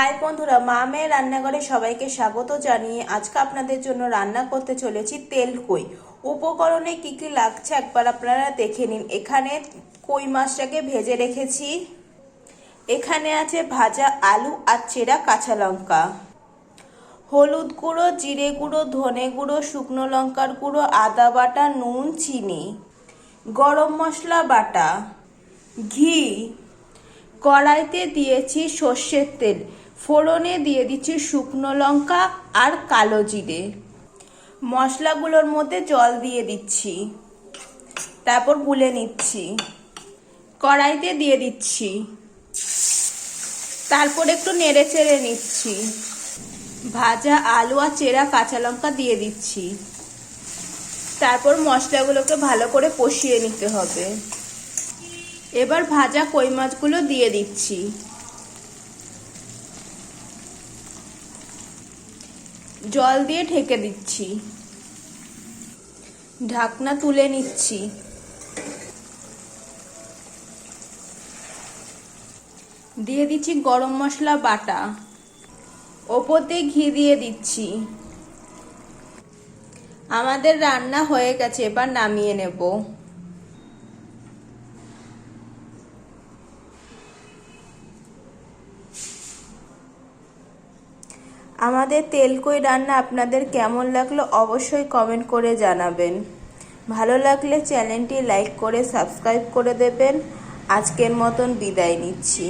High বন্ধুরা, মা মেয়ের রান্নাঘরে সবাইকে স্বাগত জানিয়ে আজকে আপনাদের জন্য রান্না করতে চলেছি তেল কই। উপকরণে কি কি লাগছে একবার আপনারা দেখে নিন। এখানে কই মাছটাকে ভেজে রেখেছি। এখানে আছে ভাজা আলু আর চেরা কাঁচা লঙ্কা। হলুদ গুঁড়ো, জিরে গুঁড়ো, ধনে গুঁড়ো, শুকনো লঙ্কার গুঁড়ো, আদা বাটা, নুন, চিনি। গরম মশলা, বাটা। ঘি। কড়াইতে দিয়েছি সর্ষের তেল। ফোড়নে দিয়ে দিচ্ছি শুকনো লঙ্কা আর কালো জিরে। মশলাগুলোর মধ্যে জল দিয়ে দিচ্ছি। তারপর গুলে নিচ্ছি। কড়াইতে দিয়ে দিচ্ছি। তারপর একটু নেড়ে চেড়ে নিচ্ছি। ভাজা আলু আর চেরা কাঁচা লঙ্কা দিয়ে দিচ্ছি। তারপর মশলাগুলোকে ভালো করে কষিয়ে নিতে হবে। এবার ভাজা কই মাছগুলো দিয়ে দিচ্ছি। জল দিয়ে ঢেকে দিচ্ছি। ঢাকনা তুলে নিচ্ছি। দিয়ে দিচ্ছি গরম মশলা বাটা। ওপর দিয়ে ঘি দিয়ে দিচ্ছি। আমাদের রান্না হয়ে গেছে, এবার নামিয়ে নেব। আমাদের তেলকই রান্না আপনাদের কেমন লাগল অবশ্যই কমেন্ট করে জানাবেন। ভালো লাগলে চ্যানেলটি লাইক করে সাবস্ক্রাইব করে দেবেন। আজকের মতন বিদায় নিচ্ছি।